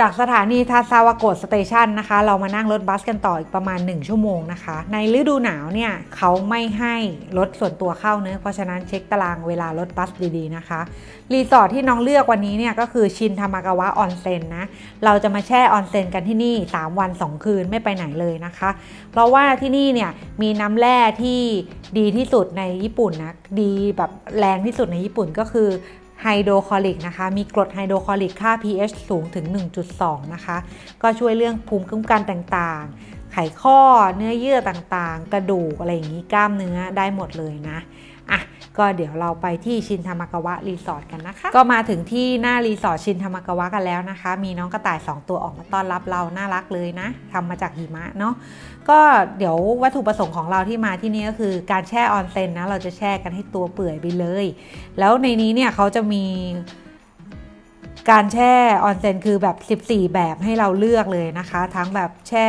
จากสถานีทาซาวโกะสเตชันนะคะ เรามานั่งรถบัสกันต่ออีกประมาณ 1 ชั่วโมงนะคะ ในฤดูหนาวเนี่ยเขาไม่ให้รถส่วนตัวเข้าเนื้อะเพราะฉะนั้นเช็คตารางเวลารถบัสดีๆนะคะ รีสอร์ทที่น้องเลือกวันนี้เนี่ยก็คือชินทามากาวะออนเซ็นนะ เราจะมาแช่ออนเซ็นกันที่นี่ 3 วัน 2 คืนไม่ไปไหนเลยนะคะ เพราะว่าที่นี่เนี่ยมีน้ำแร่ที่ดีที่สุดในญี่ปุ่นนะ ดีแบบแรงที่สุดในญี่ปุ่นก็คือ ไฮโดรคลอริกนะคะ มีกรดไฮโดรคลอริกค่า pH สูงถึง 1.2 นะคะ ก็ช่วยเรื่องภูมิคุ้มกันต่างๆ ไขข้อ เนื้อเยื่อต่างๆ กระดูกอะไรอย่างนี้ กล้ามเนื้อได้หมดเลยนะ อะก็เดี๋ยวเราไปที่ชินทามากาวะรีสอร์ทกันนะคะ ก็มาถึงที่หน้ารีสอร์ทชินทามากาวะกันแล้วนะคะ มีน้องกระต่าย 2 ตัวออกมาต้อนรับเราน่ารักเลยนะทำมาจากหิมะเนาะก็เดี๋ยววัตถุประสงค์ของเราที่มาที่นี่ก็คือการแช่ออนเซ็นนะเราจะแช่กันให้ตัวเปื่อยไปเลย แล้วในนี้เนี่ยเขาจะมีการแช่ออนเซ็นคือแบบ 14 แบบให้เราเลือกเลยนะคะ ทั้งแบบแช่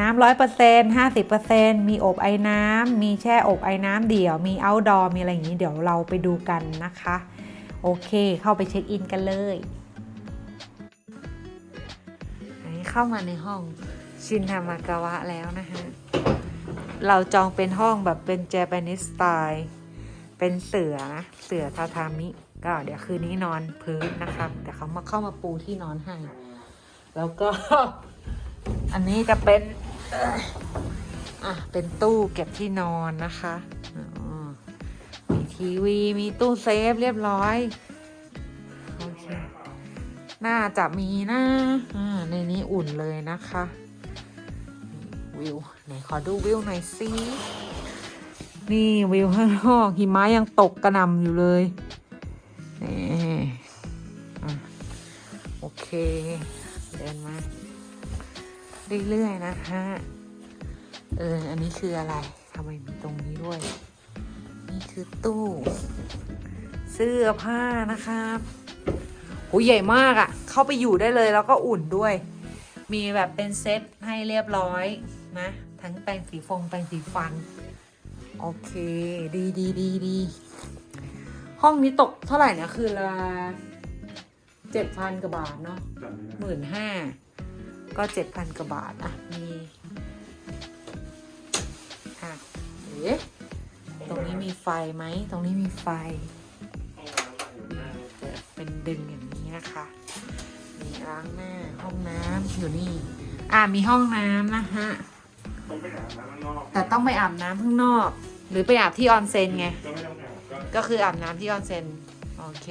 น้ำร้อยเปอร์เซ็นต์ห้าสิบเปอร์เซ็นต์มีอบไอ้น้ำมีแช่อบไอ้น้ำเดี่ยว มีเอาท์ดอร์มีอะไรอย่างนี้เดี๋ยวเราไปดูกันนะคะ โอเคเข้าไปเช็คอินกันเลยนี่เข้ามาในห้องชินทามากาวะแล้วนะคะเราจองเป็นห้องแบบเป็นเจแปนิสสไตล์เป็นเสือนะเสือทาทามิ ก็เดี๋ยวคืนนี้นอนพื้นนะครับ แต่เขามาเข้ามาปูที่นอนให้ แล้วก็ อันนี้จะเป็นอะเป็นตู้เก็บที่นอนนะคะมีทีวีมีตู้เซฟเรียบร้อยโอเคน่าจะมีนะอ่าในนี้อุ่นเลยนะคะวิวไหนขอดูวิวหน่อยสินี่วิวข้างนอกหิมะยังตกกระหน่ำอยู่เลยนี่โอเค เดินมา เรื่อยๆนะคะ เออ อันนี้คืออะไรทำไมมีตรงนี้ด้วย นี่คือตู้ เสื้อผ้านะครับโหใหญ่มากอะ่ะ เข้าไปอยู่ได้เลยแล้วก็อุ่นด้วย มีแบบเป็นเซตให้เรียบร้อยนะ ทั้งแปรงสีฟงแปรงสีฟัน โอเค ดีดีดีดีห้องนี้ตกเท่าไหร่นะคือละเจ็ดพันกว่าบาทเนาะหมื่นห้า ก็เจ็ดพันกว่าบาท อะ มี อะเอ๊ะตรงนี้มีไฟไหม ตรงนี้มีไฟ เป็นดึงอย่างนี้นะคะ มีล้างหน้า ห้องน้ำอยู่นี่ อ่ามีห้องน้ำนะฮะ แต่ต้องไปอาบน้ำข้างนอก หรือไปอาบที่ออนเซ็นไง ก็คืออาบน้ำที่ออนเซ็น โอเค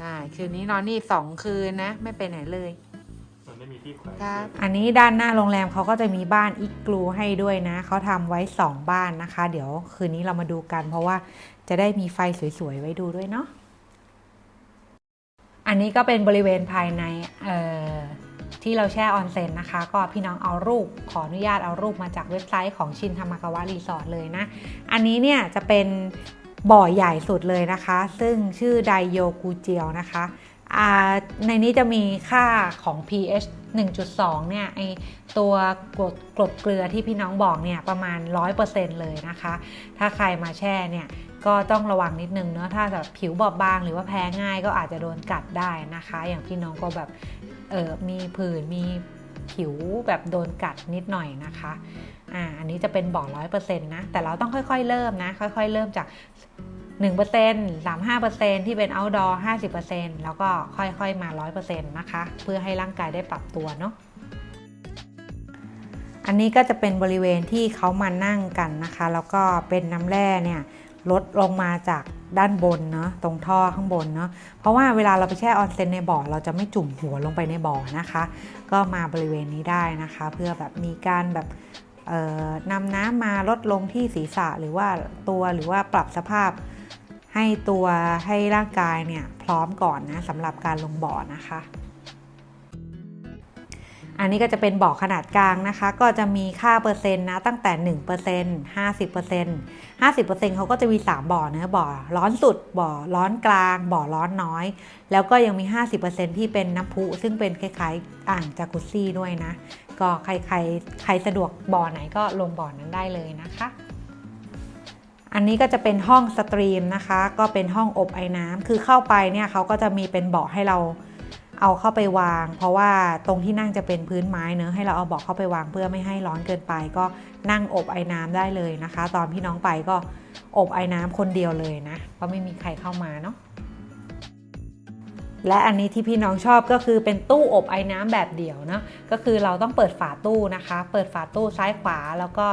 ได้คืนนี้นอนนี่สองคืนนะ ไม่ไปไหนเลย ไม่มีที่แขวนครับอันนี้ด้านหน้าโรงแรมเขาก็จะมีบ้านอีกกลูให้ด้วยนะ เขาทำไว้ 2 บ้านนะคะ เดี๋ยวคืนนี้เรามาดูกัน เพราะว่าจะได้มีไฟสวยๆ ไว้ดูด้วยเนาะ อันนี้ก็เป็นบริเวณภายในเอ่อที่เราแช่ออนเซ็นนะคะ ก็พี่น้องเอารูปขออนุญาตเอารูปมาจากเว็บไซต์ของชินทามากาวะรีสอร์ทเลยนะ อันนี้เนี่ยจะเป็นบ่อใหญ่สุดเลยนะคะ ซึ่งชื่อไดโยกูเจียวนะคะอ่า ในนี้จะมีค่าของ pH 1.2 เนี่ยไอตัวกรดกรดเกลือที่พี่น้องบอกเนี่ยประมาณ 100%เลยนะคะ ถ้าใครมาแช่เนี่ยก็ต้องระวังนิดนึงเนาะถ้าแบบผิวบอบบางหรือว่าแพ้ง่ายก็อาจจะโดนกัดได้นะคะ อย่างพี่น้องก็แบบเออมีผื่นมีผิวแบบโดนกัดนิดหน่อยนะคะอ่าอันนี้จะเป็นบ่อร้อยเปอร์เซ็นต์นะ แต่เราต้องค่อยๆเริ่มนะ ค่อยๆเริ่มจาก 1% 35%ที่เป็น outdoor 50%แล้วก็ค่อยๆมา 100%นะคะ เพื่อให้ร่างกายได้ปรับตัวเนาะอันนี้ก็จะเป็นบริเวณที่เขามานั่งกันนะคะ แล้วก็เป็นน้ำแร่เนี่ยลดลงมาจากด้านบนเนาะตรงท่อข้างบนเนาะเพราะว่าเวลาเราไปแช่ออนเซ็นในบ่อเราจะไม่จุ่มหัวลงไปในบ่อนะคะ ก็มาบริเวณนี้ได้นะคะ เพื่อแบบมีการแบบนำน้ำมาลดลงที่ศีรษะหรือว่าตัวหรือว่าปรับสภาพ ให้ตัวให้ร่างกายเนี่ยพร้อมก่อนนะสำหรับการลงบ่อนะคะ อันนี้ก็จะเป็นบ่อขนาดกลางนะคะ ก็จะมีค่าเปอร์เซ็นต์นะตั้งแต่ 1% 50% 50%เขาก็จะมี 3 บ่อเนะบ่อร้อนสุด บ่อร้อนกลาง บ่อร้อนน้อย แล้วก็ยังมี 50%ที่เป็นน้ำพุซึ่งเป็นคล้ายๆอ่างจากุซซี่ด้วยนะ ก็ใครใครใครสะดวกบ่อไหนก็ลงบ่อนั้นได้เลยนะคะ อันนี้ก็จะเป็นห้องสตรีมนะคะ ก็เป็นห้องอบไอ้น้ำคือเข้าไปเนี่ยเขาก็จะมีเป็นเบาะให้เราเอาเข้าไปวาง เพราะว่าตรงที่นั่งจะเป็นพื้นไม้เนอะให้เราเอาเบาะเข้าไปวางเพื่อไม่ให้ร้อนเกินไป ก็นั่งอบไอ้น้ำได้เลยนะคะ ตอนพี่น้องไปก็อบไอ้น้ำคนเดียวเลยนะเพราะไม่มีใครเข้ามาเนาะ และอันนี้ที่พี่น้องชอบก็คือเป็นตู้อบไอ้น้ำแบบเดี่ยวเนาะก็คือเราต้องเปิดฝาตู้นะคะ เปิดฝาตู้ซ้ายขวา แล้วก็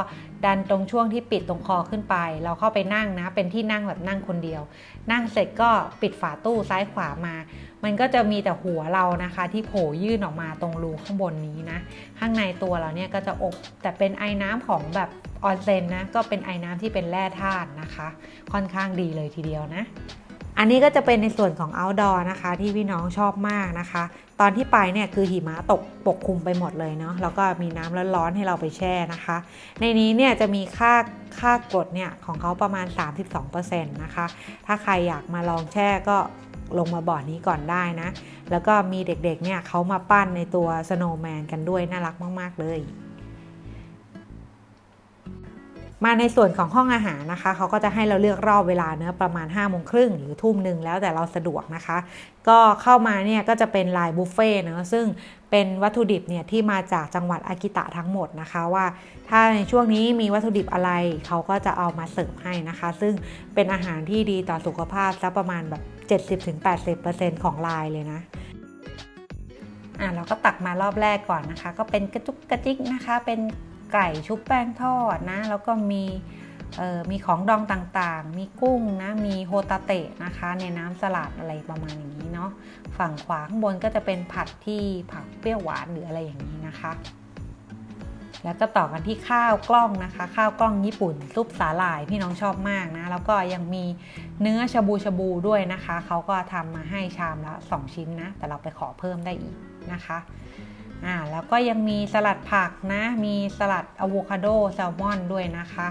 ดันตรงช่วงที่ปิดตรงคอขึ้นไป เราเข้าไปนั่งนะ เป็นที่นั่งแบบนั่งคนเดียว นั่งเสร็จก็ปิดฝาตู้ซ้ายขวามา มันก็จะมีแต่หัวเรานะคะ ที่โผล่ยื่นออกมาตรงรูข้างบนนี้นะ ข้างในตัวเราเนี่ยก็จะอบแต่เป็นไอ้น้ำของแบบออนเซนนะก็เป็นไอ้น้ำที่เป็นแร่ธาตุนะคะ ค่อนข้างดีเลยทีเดียวนะ อันนี้ก็จะเป็นในส่วนของ outdoor นะคะ ที่พี่น้องชอบมากนะคะ ตอนที่ไปเนี่ยคือหิมะตกปกคลุมไปหมดเลยเนาะแล้วก็มีน้ำร้อนๆให้เราไปแช่นะคะ ในนี้เนี่ยจะมีค่าค่ากรดเนี่ยของเขาประมาณ 32%นะคะ ถ้าใครอยากมาลองแช่ก็ลงมาบ่อนี้ก่อนได้นะ แล้วก็มีเด็กๆเนี่ยเขามาปั้นในตัว snowman กันด้วยน่ารักมากๆเลย มาในส่วนของห้องอาหารนะคะ เขาก็จะให้เราเลือกรอบเวลาเนื้อะประมาณ5้าโมงครึ่งหรือทุ่มหนึ่งแล้วแต่เราสะดวกนะคะ ก็เข้ามาเนี่ยก็จะเป็นลายบุฟเฟ่เนะซึ่งเป็นวัตถุดิบเนี่ยที่มาจากจังหวัดอากิตะทั้งหมดนะคะว่า ถ้าในช่วงนี้มีวัตถุดิบอะไรเขาก็จะเอามาเสิร์ฟให้นะคะ ซึ่งเป็นอาหารที่ดีต่อสุขภาพสักประมาณแบบ70-80%ของลายเลยนะอะเราก็ตักมารอบแรกก่อนนะคะ ก็เป็นกระจุกกระจิกนะคะ เป็น ไก่ชุบแป้งทอดนะ แล้วก็มีมีของดองต่างๆ มีกุ้งนะ มีโฮตาเตะนะคะ ในน้ำสลัดอะไรประมาณอย่างนี้เนาะ ฝั่งขวาข้างบนก็จะเป็นผัดที่ผักเปรี้ยวหวานหรืออะไรอย่างนี้นะคะ แล้วก็ต่อกันที่ข้าวกล้องนะคะ ข้าวกล้องญี่ปุ่นซุปสาหร่ายพี่น้องชอบมากนะ แล้วก็ยังมีเนื้อชาบูชาบูด้วยนะคะ เขาก็ทำมาให้ชามละ 2 ชิ้นนะ แต่เราไปขอเพิ่มได้อีกนะคะ อ่าแล้วก็ยังมีสลัดผักนะ มีสลัดอะโวคาโดแซลมอนด้วยนะคะ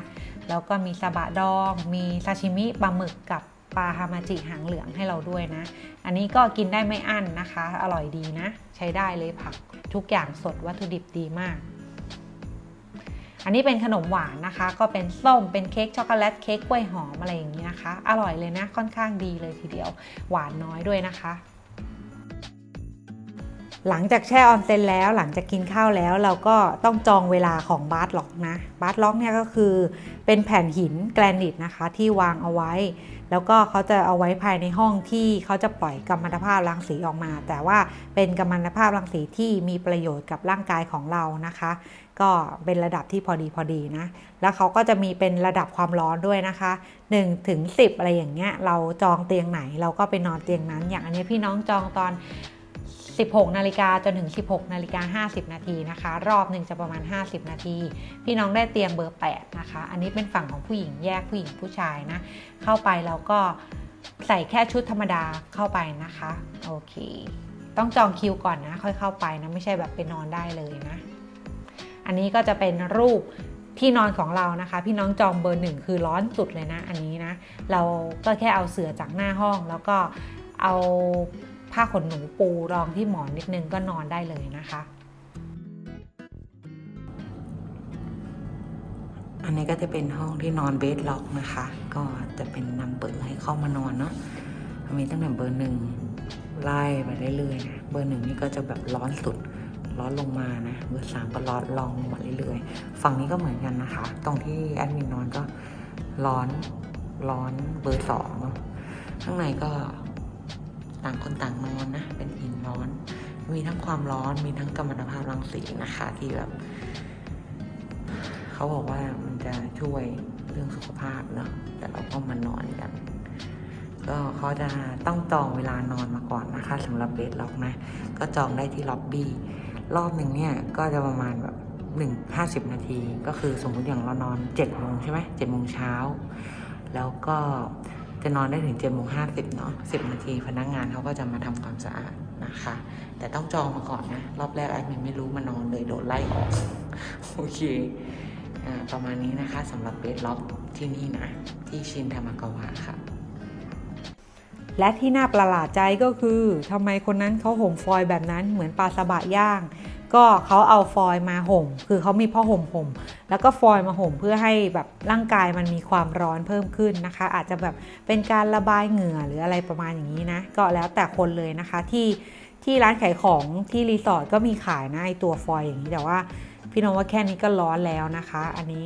แล้วก็มีซาบะดอง มีซาชิมิปลาหมึกกับปลาฮามาจิหางเหลืองให้เราด้วยนะ อันนี้ก็กินได้ไม่อั้นนะคะ อร่อยดีนะ ใช้ได้เลยผักทุกอย่างสดวัตถุดิบดีมาก อันนี้เป็นขนมหวานนะคะ ก็เป็นส้ม เป็นเค้กช็อกโกแลต เค้กกล้วยหอมอะไรอย่างนี้นะคะ อร่อยเลยนะ ค่อนข้างดีเลยทีเดียว หวานน้อยด้วยนะคะ หลังจากแช่ออนเซนแล้วหลังจากกินข้าวแล้วเราก็ต้องจองเวลาของบาร์ล็อกนะบาร์ล็อกเนี่ยก็คือเป็นแผ่นหินแกรนิตนะคะที่วางเอาไว้ แล้วก็เขาจะเอาไว้ภายในห้องที่เขาจะปล่อยกัมมันตภาพรังสีออกมา แต่ว่าเป็นกัมมันตภาพรังสีที่มีประโยชน์กับร่างกายของเรานะคะ ก็เป็นระดับที่พอดีพอดีนะ แล้วเขาก็จะมีเป็นระดับความร้อนด้วยนะคะ1ถึง10 อะไรอย่างเงี้ยเราจองเตียงไหน เราก็ไปนอนเตียงนั้นอย่างอันนี้พี่น้องจองตอน 16 นาฬิกาจนถึง 16 นาฬิกา 50 นาทีนะคะ รอบหนึ่งจะประมาณ 50 นาที พี่น้องได้เตียงเบอร์ 8 นะคะ อันนี้เป็นฝั่งของผู้หญิงแยกผู้หญิงผู้ชายนะ เข้าไปแล้วก็ใส่แค่ชุดธรรมดาเข้าไปนะคะ โอเค ต้องจองคิวก่อนนะ ค่อยเข้าไปนะ ไม่ใช่แบบไปนอนได้เลยนะ อันนี้ก็จะเป็นรูปที่นอนของเรานะคะ พี่น้องจองเบอร์หนึ่งคือร้อนสุดเลยนะ อันนี้นะ เราก็แค่เอาเสื่อจากหน้าห้องแล้วก็เอา ผ้าขนหนูปูรองที่หมอนนิดนึงก็นอนได้เลยนะคะ อันนี้ก็จะเป็นห้องที่นอนเบดล็อกนะคะ ก็จะเป็นนำเบอร์ให้เข้ามานอนเนาะมีตั้งแต่เบอร์หนึ่งไล่ไปเรื่อยๆนะเบอร์หนึ่งนี่ก็จะแบบร้อนสุดร้อนลงมานะเบอร์สามก็ร้อนลองลงมาเรื่อยๆ ฝั่งนี้ก็เหมือนกันนะคะ ตรงที่แอดมินนอนก็ร้อนร้อนเบอร์สองเนาะข้างในก็ ต่างคนต่างนอนนะ เป็นหินร้อน มีทั้งความร้อนมีทั้งกัมมันตภาพรังสีนะคะ ที่แบบเขาบอกว่ามันจะช่วยเรื่องสุขภาพเนอะแต่เราก็มานอนกัน ก็เขาจะต้องจองเวลานอนมาก่อนนะคะสำหรับเบสล็อกนะ ก็จองได้ที่ล็อบบี้รอบหนึ่งเนี่ยก็จะประมาณแบบหนึ่งห้าสิบนาที ก็คือสมมุติอย่างเรานอนเจ็ดโมงใช่ไหมเจ็ดโมงเช้าแล้วก็ จะนอนได้ถึงเจ็ดโมงห้าสิบเนาะสิบนาทีพนักงานเขาก็จะมาทำความสะอาดนะคะ แต่ต้องจองมาก่อนนะ รอบแรกแอดมินไม่รู้มานอนเลยโดนไล่ออกโอเคอประมาณนี้นะคะสำหรับเบสล็อกที่นี่นะ ที่ชินธรรมากวะค่ะ และที่น่าประหลาดใจก็คือทำไมคนนั้นเขาห่มฟอยแบบนั้นเหมือนปลาสบะย่าง ก็เขาเอาฟอยล์มาห่ม คือเขามีผ้าห่มห่ม แล้วก็ฟอยล์มาห่มเพื่อให้แบบร่างกายมันมีความร้อนเพิ่มขึ้นนะคะ อาจจะแบบเป็นการระบายเหงื่อหรืออะไรประมาณอย่างนี้นะ ก็แล้วแต่คนเลยนะคะที่ที่ร้านขายของที่รีสอร์ทก็มีขายนะไอตัวฟอยล์อย่างนี้แต่ว่าพี่น้องว่าแค่นี้ก็ร้อนแล้วนะคะ อันนี้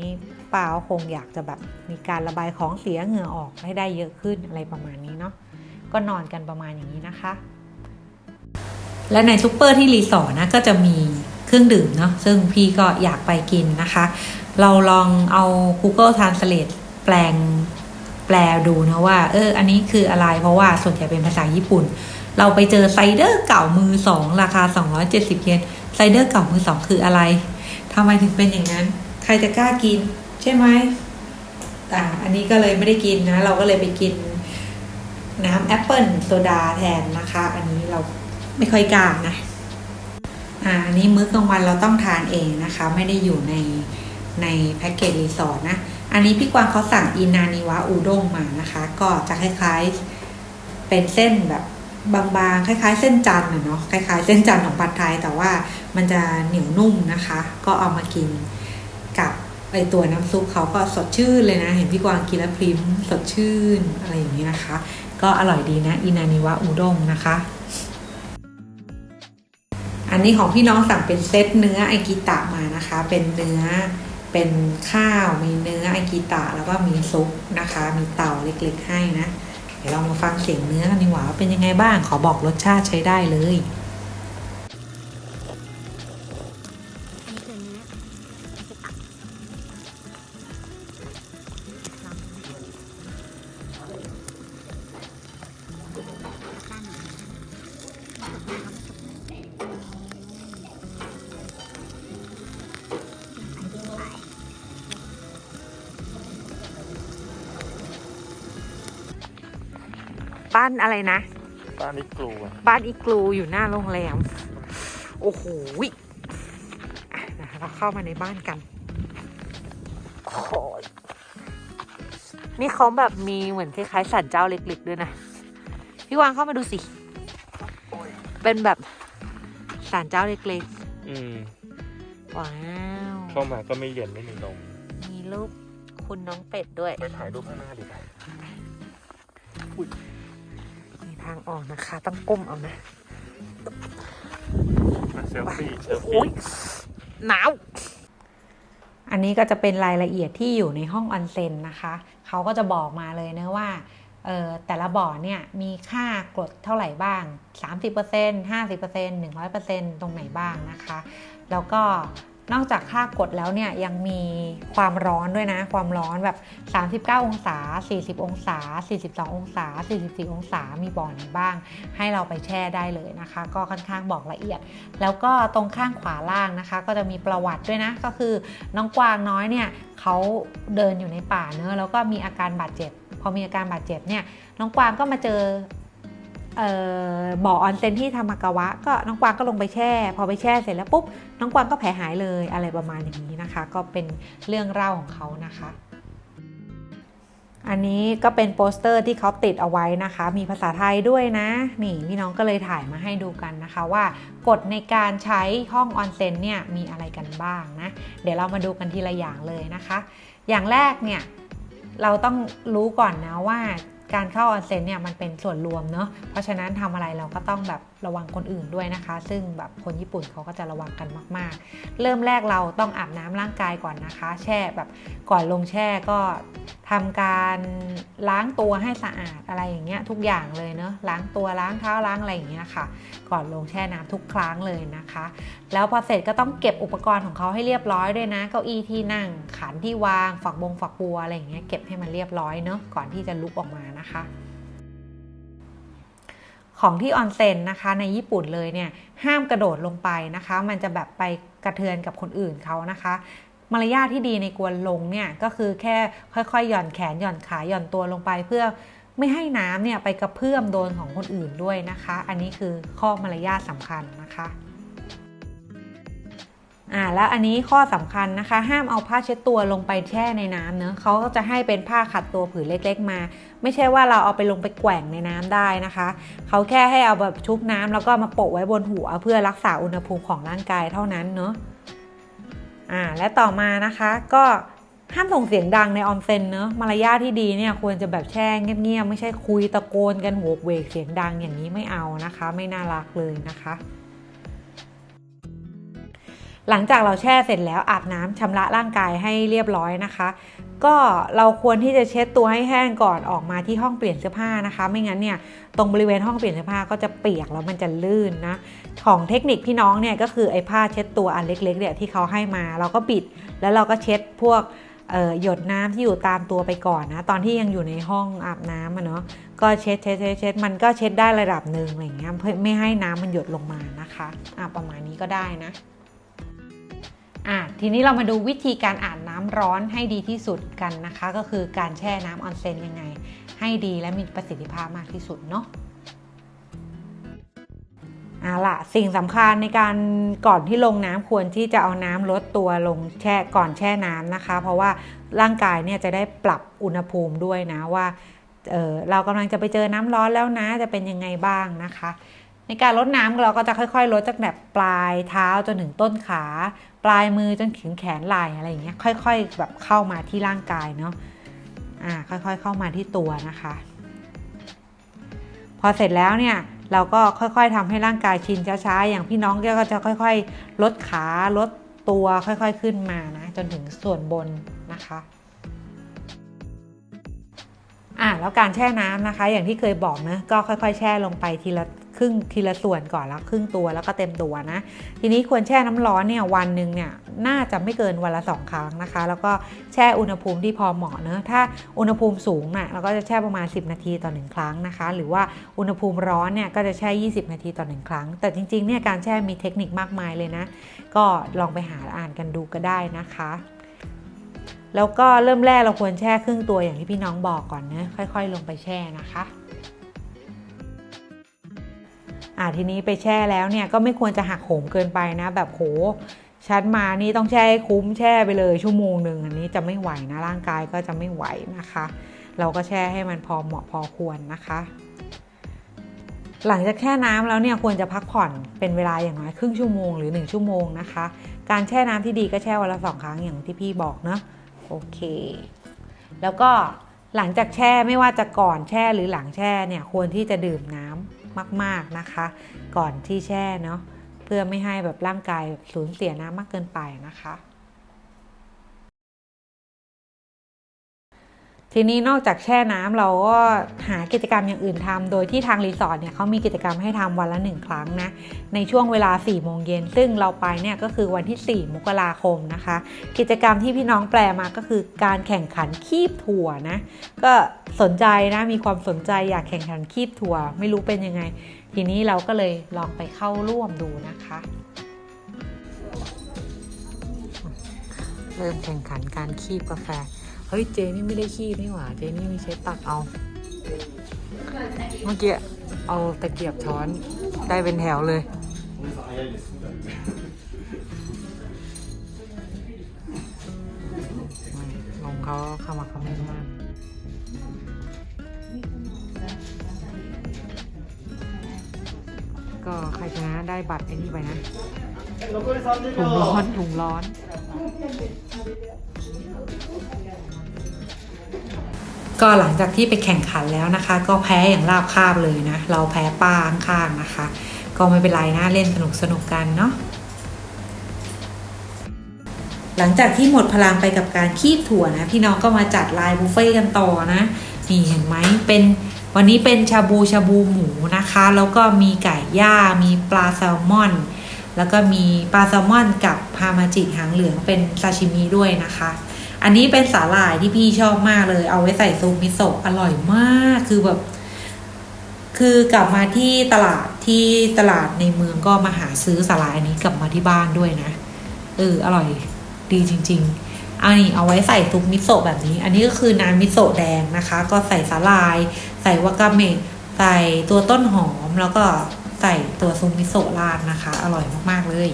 ป้าคงอยากจะแบบมีการระบายของเสียเหงื่อออกให้ได้เยอะขึ้นอะไรประมาณนี้เนาะ ก็นอนกันประมาณอย่างนี้นะคะ และในซูเปอร์ที่รีสอร์ทนะก็จะมีเครื่องดื่มเนาะซึ่งพี่ก็อยากไปกินนะคะ เราลองเอา Google Translate แปลงแปลดูนะว่า เออ อันนี้คืออะไรเพราะว่าส่วนใหญ่เป็นภาษาญี่ปุ่น เราไปเจอไซเดอร์เก่ามือสองราคา 270 เยนไซเดอร์เก่ามือสองคืออะไรทำไมถึงเป็นอย่างนั้น ใครจะกล้ากิน ใช่ไหมแต่อันนี้ก็เลยไม่ได้กินนะ เราก็เลยไปกินน้ำแอปเปิลโซดาแทนนะคะ อันนี้เรา ไม่ค่อยกล้านะอ่าอันนี้มื้อกลางวันเราต้องทานเองนะคะ ไม่ได้อยู่ในในแพ็กเกจรีสอร์ทนะ อันนี้พี่กวางเขาสั่งอินานิวะอูด้งมานะคะ ก็จะคล้ายๆเป็นเส้นแบบบางๆ คล้าย ๆ เส้นจันทร์นะเนาะคล้ายๆ เส้นจันทร์ของผัดไทยแต่ว่ามันจะเหนียวนุ่มนะคะ ก็เอามากินกับไอตัวน้ำซุปเขาก็สดชื่นเลยนะ เห็นพี่กวางกินแล้วพริมสดชื่นอะไรอย่างนี้นะคะ ก็อร่อยดีนะอินานิวะอูด้งนะคะ อันนี้ของพี่น้องสั่งเป็นเซตเนื้อไอกิตะมานะคะ เป็นเนื้อเป็นข้าวมีเนื้อไอกิตะแล้วก็มีซุปนะคะ มีเต่าเล็กๆให้นะ เดี๋ยวเรามาฟังเสียงเนื้อกันดีกว่าว่าเป็นยังไงบ้างขอบอกรสชาติใช้ได้เลย อะไรนะ บ้านนี้กลัวบ้านอีกลูอยู่หน้าโรงแรม โอ้โหยอะนะคะเราเข้ามาในบ้านกันโอ้ยนี่เขาแบบมีเหมือนคล้ายๆสันเจ้าเล็กๆด้วยนะ พี่วางเข้ามาดูสิ เป็นแบบสันเจ้าเล็กอืม ๆ ว้าว เข้ามาก็ไม่เย็นไม่มีลมมีรูปคุณน้องเป็ดด้วย ไปถ่ายรูปข้างหน้าดีกว่ามี ทางออกนะคะ ต้องก้มเอานะมาเซลฟี่เซลโอ้ฟี่ยหนาว อันนี้ก็จะเป็นรายละเอียดที่อยู่ในห้องออนเซ็นนะคะ เขาก็จะบอกมาเลยนะว่าเอ่อแต่ละบ่อเนี่ยมีค่ากรดเท่าไหร่บ้าง 30% 50% 100%ตรงไหนบ้างนะคะ แล้วก็ นอกจากค่ากดแล้วเนี่ยยังมีความร้อนด้วยนะ ความร้อนแบบ 39 องศา 40 องศา 42 องศา 44 องศา มีบ่อไหนบ้าง ให้เราไปแช่ได้เลยนะคะ ก็ค่อนข้างบอกละเอียด แล้วก็ตรงข้างขวาล่างนะคะ ก็จะมีประวัติด้วยนะ ก็คือน้องกวางน้อยเนี่ยเขาเดินอยู่ในป่าเนอะแล้วก็มีอาการบาดเจ็บ พอมีอาการบาดเจ็บเนี่ยน้องกวางก็มาเจอ บ่อออนเซนที่ธรรมกาวะ ก็น้องกวางก็ลงไปแช่ พอไปแช่เสร็จแล้วปุ๊บน้องกวางก็แผลหายเลยอะไรประมาณอย่างนี้นะคะ ก็เป็นเรื่องเล่าของเขานะคะอันนี้ก็เป็นโปสเตอร์ที่เขาติดเอาไว้นะคะ มีภาษาไทยด้วยนะ นี่พี่น้องก็เลยถ่ายมาให้ดูกันนะคะว่ากฎในการใช้ห้องออนเซ็นเนี่ยมีอะไรกันบ้างนะ เดี๋ยวเรามาดูกันทีละอย่างเลยนะคะ อย่างแรกเนี่ยเราต้องรู้ก่อนนะว่า การเข้าออนเซ็นเนี่ยมันเป็นส่วนรวมเนาะเพราะฉะนั้นทำอะไรเราก็ต้องแบบ ระวังคนอื่นด้วยนะคะ ซึ่งแบบคนญี่ปุ่นเขาก็จะระวังกันมาก ๆ เริ่มแรกเราต้องอาบน้ำร่างกายก่อนนะคะ แช่แบบก่อนลงแช่ก็ทำการล้างตัวให้สะอาดอะไรอย่างเงี้ยทุกอย่างเลยเนาะล้างตัวล้างเท้าล้างอะไรอย่างเงี้ยค่ะ ก่อนลงแช่น้ำทุกครั้งเลยนะคะ แล้วพอเสร็จก็ต้องเก็บอุปกรณ์ของเขาให้เรียบร้อยด้วยนะ เก้าอี้ที่นั่งขันที่วางฝักบงฝักบัวอะไรอย่างเงี้ยเก็บให้มันเรียบร้อยเนาะก่อนที่จะลุกออกมานะคะ ของที่ออนเซ็นนะคะในญี่ปุ่นเลยเนี่ยห้ามกระโดดลงไปนะคะ มันจะแบบไปกระเทือนกับคนอื่นเขานะคะมารยาทที่ดีในกวนลงเนี่ยก็คือแค่ค่อยๆ หย่อนแขนหย่อนขาหย่อนตัวลงไปเพื่อไม่ให้น้ำเนี่ยไปกระเพื่อมโดนของคนอื่นด้วยนะคะ อันนี้คือข้อมารยาทสำคัญนะคะอ่าแล้วอันนี้ข้อสำคัญนะคะ ห้ามเอาผ้าเช็ดตัวลงไปแช่ในน้ำเนอะเขาก็จะให้เป็นผ้าขัดตัวผืนเล็ก ๆ มา ไม่ใช่ว่าเราเอาไปลงไปแกว่งในน้ำได้นะคะเขาแค่ให้เอาแบบชุบน้ำแล้วก็มาโปะไว้บนหัวเพื่อรักษาอุณหภูมิของร่างกายเท่านั้นเนอะอ่าและต่อมานะคะก็ห้ามส่งเสียงดังในออนเซ็นเนอะมารยาทที่ดีเนี่ยควรจะแบบแช่เงียบๆไม่ใช่คุยตะโกนกันโหวกเวกเสียงดังอย่างนี้ไม่เอานะคะ ไม่น่ารักเลยนะคะ หลังจากเราแช่เสร็จแล้วอาบน้ำชำระร่างกายให้เรียบร้อยนะคะ ก็เราควรที่จะเช็ดตัวให้แห้งก่อนออกมาที่ห้องเปลี่ยนเสื้อผ้านะคะ ไม่งั้นเนี่ยตรงบริเวณห้องเปลี่ยนเสื้อผ้าก็จะเปียกแล้วมันจะลื่นนะของเทคนิคพี่น้องเนี่ยก็คือไอ้ผ้าเช็ดตัวอันเล็กๆเนี่ยที่เขาให้มาเราก็บิด แล้วเราก็เช็ดพวกหยดน้ำที่อยู่ตามตัวไปก่อนนะตอนที่ยังอยู่ในห้องอาบน้ำอะเนาะก็เช็ดเช็ดเช็ดเช็ดมันก็เช็ดได้ระดับหนึ่งอะไรอย่างเงี้ยเพื่อไม่ให้น้ำมันหยดลงมานะคะอะประมาณนี้ก็ได้นะ อะทีนี้เรามาดูวิธีการอาบน้ำร้อนให้ดีที่สุดกันนะคะ ก็คือการแช่น้ำออนเซนยังไง ให้ดีและมีประสิทธิภาพมากที่สุดเนาะเอาล่ะสิ่งสำคัญในการก่อนที่ลงน้ำควรที่จะเอาน้ำลดตัวลงแช่ก่อนแช่น้ำนะคะ เพราะว่าร่างกายเนี่ยจะได้ปรับอุณหภูมิด้วยนะว่าเเรากำลังจะไปเจอน้ำร้อนแล้วนะจะเป็นยังไงบ้างนะคะ ในการลดน้ำเราก็จะค่อย ๆ ลดจากแบบปลายเท้าจนถึงต้นขา ปลายมือจนถึงแขนไหล่อะไรอย่างเงี้ยค่อย ๆ แบบเข้ามาที่ร่างกายเนาะอ่าค่อยๆ เข้ามาที่ตัวนะคะ พอเสร็จแล้วเนี่ยเราก็ค่อยๆทำให้ร่างกายชินช้าๆ อย่างพี่น้องก็จะค่อยๆ ลดขาลดตัวค่อยๆขึ้นมานะจนถึงส่วนบนนะคะอะแล้วการแช่น้ำนะคะ อย่างที่เคยบอกนะก็ค่อยๆ แช่ลงไปทีละ รึ่งทีละส่วนก่อนแล้วครึ่งตัวแล้วก็เต็มตัวนะ ทีนี้ควรแช่น้ำร้อนเนี่ยวันหนึ่งเนี่ยน่าจะไม่เกินวันละสองครั้งนะคะ แล้วก็แช่อุณหภูมิที่พอเหมาะเนอะถ้าอุณหภูมิสูงน่ะเราก็จะแช่ประมาณ 10 นาทีต่อหนึ่งครั้งนะคะ หรือว่าอุณหภูมิร้อนเนี่ยก็จะแช่ 20 นาทีต่อหนึ่งครั้ง แต่จริงๆเนี่ยการแช่มีเทคนิคมากมายเลยนะ ก็ลองไปหาอ่านกันดูก็ได้นะคะแล้วก็เริ่มแรกเราควรแช่ครึ่งตัวอย่างที่พี่น้องบอกก่อนนะค่อย ๆ ลงไปแช่นะคะ อ่าทีนี้ไปแช่แล้วเนี่ยก็ไม่ควรจะหักโหมเกินไปนะ แบบโหชัดมานี่ต้องแช่ให้คุ้มแช่ไปเลยชั่วโมงหนึ่งอันนี้จะไม่ไหวนะร่างกายก็จะไม่ไหวนะคะ เราก็แช่ให้มันพอเหมาะพอควรนะคะ หลังจากแช่น้ำแล้วเนี่ยควรจะพักผ่อนเป็นเวลาอย่างน้อยครึ่งชั่วโมงหรือ 1 ชั่วโมงนะคะ การแช่น้ำที่ดีก็แช่วันละสองครั้งอย่างที่พี่บอกเนาะโอเค แล้วก็หลังจากแช่ไม่ว่าจะก่อนแช่หรือหลังแช่เนี่ยควรที่จะดื่มน้ำ มาก ๆนะคะ ก่อนที่แช่เนาะเพื่อไม่ให้แบบร่างกายสูญเสียน้ำมากเกินไปนะคะ ทีนี้นอกจากแช่น้ำเราก็หากิจกรรมอย่างอื่นทำโดยที่ทางรีสอร์ทเนี่ยเขามีกิจกรรมให้ทำวันละหนึ่งครั้งนะ ในช่วงเวลา4โมงเย็นซึ่งเราไปเนี่ยก็คือวันที่ 4 มกราคมนะคะ กิจกรรมที่พี่น้องแปลมาก็คือการแข่งขันคีบถั่วนะ ก็สนใจนะมีความสนใจอยากแข่งขันคีบถั่ว ไม่รู้เป็นยังไง ทีนี้เราก็เลยลองไปเข้าร่วมดูนะคะเริ่มแข่งขันการคีบกาแฟ เฮ้ยเจนี่ไม่ได้คีบนี่หว่าเจนี่มีใช้ตักเอา เมื่อกี้เอาตะเกียบช้อนได้เป็นแถวเลย ลงเขาเข้ามาคอมเมนต์มากก็ใครชนะได้บัตรไอ้นี่ไปนะถุงร้อนถุงร้อน ก็หลังจากที่ไปแข่งขันแล้วนะคะ ก็แพ้อย่างราบคาบเลยนะ เราแพ้ป้าข้างๆนะคะ ก็ไม่เป็นไรนะเล่นสนุกสนุกๆกันเนาะหลังจากที่หมดพลังไปกับการคีบถั่วนะ พี่น้องก็มาจัดลายบุฟเฟ่กันต่อนะนี่เห็นไหมเป็นวันนี้เป็นชาบูชาบูหมูนะคะ แล้วก็มีไก่ย่ามีปลาแซลมอน แล้วก็มีปลาแซลมอนกับพามาจิหางเหลืองเป็นซาชิมิด้วยนะคะ อันนี้เป็นสาหร่ายที่พี่ชอบมากเลย เอาไว้ใส่ซุปมิโซะอร่อยมากคือแบบ คือกลับมาที่ตลาดที่ตลาดในเมืองก็มาหาซื้อสาหร่ายอันนี้กลับมาที่บ้านด้วยนะเอออร่อยดีจริง ๆอันนี้เอาไว้ใส่ซุปมิโซะแบบนี้ อันนี้ก็คือน้ำมิโซะแดงนะคะ ก็ใส่สาหร่าย ใส่วากาเมะใส่ตัวต้นหอมแล้วก็ใส่ตัวซุปมิโซะราดนะคะ อร่อยมากๆเลย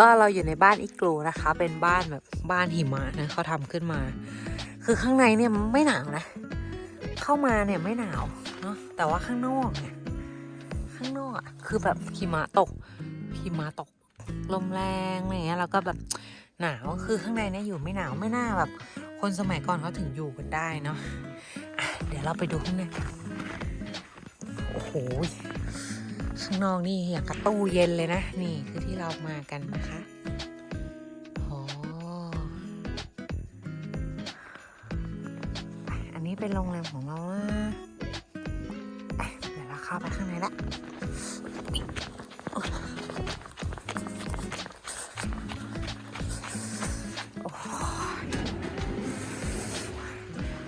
ก็เราอยู่ในบ้านอีกลูนะคะ เป็นบ้านแบบบ้านหิมะนะเขาทำขึ้นมา คือข้างในเนี่ยไม่หนาวนะ เข้ามาเนี่ยไม่หนาวเนาะแต่ว่าข้างนอกเนี่ยข้างนอกอะคือแบบหิมะตกหิมะตกลมแรงอะไรเงี้ยแล้วก็แบบหนาวคือข้างในเนี่ยอยู่ไม่หนาวไม่น่าแบบ คนสมัยก่อนเขาถึงอยู่กันได้เนาะะเดี๋ยวเราไปดูข้างในโอ้โห ข้างนอกนี่อย่างกระตู้เย็นเลยนะ นี่คือที่เรามากันนะคะโออันนี้เป็นโรงแรมของเรานะอะเดี๋ยวเราเข้าไปข้างในละ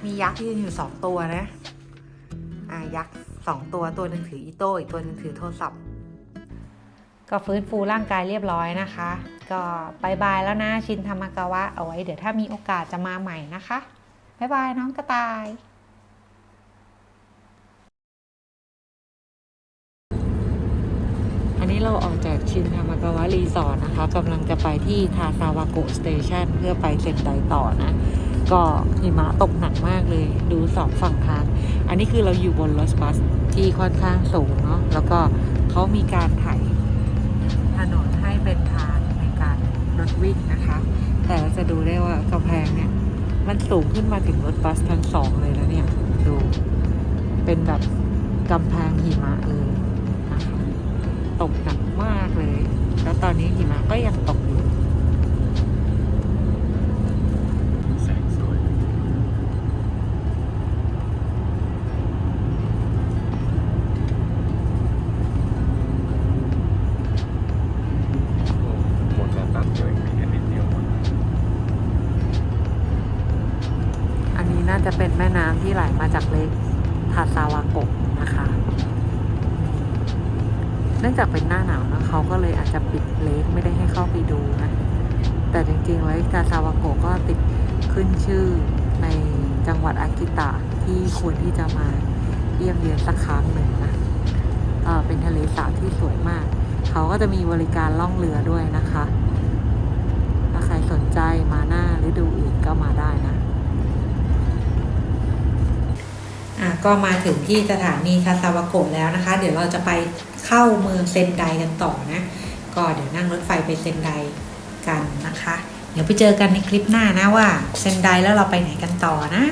มียักษ์ยืนอยู่สองตัวนะ สองตัวตัวหนึ่งถืออีโต้อีกตัวหนึ่งถือโทรศัพท์ ก็ฟื้นฟูร่างกายเรียบร้อยนะคะ ก็บายบายแล้วนะชินธรรมกะวะเอาไว้ เดี๋ยวถ้ามีโอกาสจะมาใหม่นะคะบายบายน้องกระต่ายอันนี้เราออกจากชินธามากาวะรีสอร์ทนะคะกำลังจะไปที่ทาซาวากุสเตชันเพื่อไปเซ็นไดต่อนะ ก็หิมะตกหนักมากเลย ดูสองฝั่งทาง อันนี้คือเราอยู่บนรถบัสที่ค่อนข้างสูงเนาะแล้วก็เขามีการไถถนนให้เป็นทางในการรถวิ่งนะคะ แต่เราจะดูได้ว่ากำแพงเนี่ย มันสูงขึ้นมาถึงรถบัสทั้งสองเลยแล้วเนี่ย ดูเป็นแบบกำแพงหิมะเลยนะคะตกหนักมากเลย แล้วตอนนี้หิมะก็ยังตกอยู่ ที่ควรที่จะมาเยี่ยมเยือนสักครั้งหนึ่งนะเออเป็นทะเลสาบที่สวยมาก เขาก็จะมีบริการล่องเรือด้วยนะคะ ถ้าใครสนใจมาหน้าฤดูอื่นก็มาได้นะอะก็มาถึงที่สถานีคาซาวาโกะแล้วนะคะ เดี๋ยวเราจะไปเข้าเมืองเซนไดกันต่อนะ ก็เดี๋ยวนั่งรถไฟไปเซนไดกันนะคะ เดี๋ยวไปเจอกันในคลิปหน้านะว่าเซนไดแล้วเราไปไหนกันต่อนะ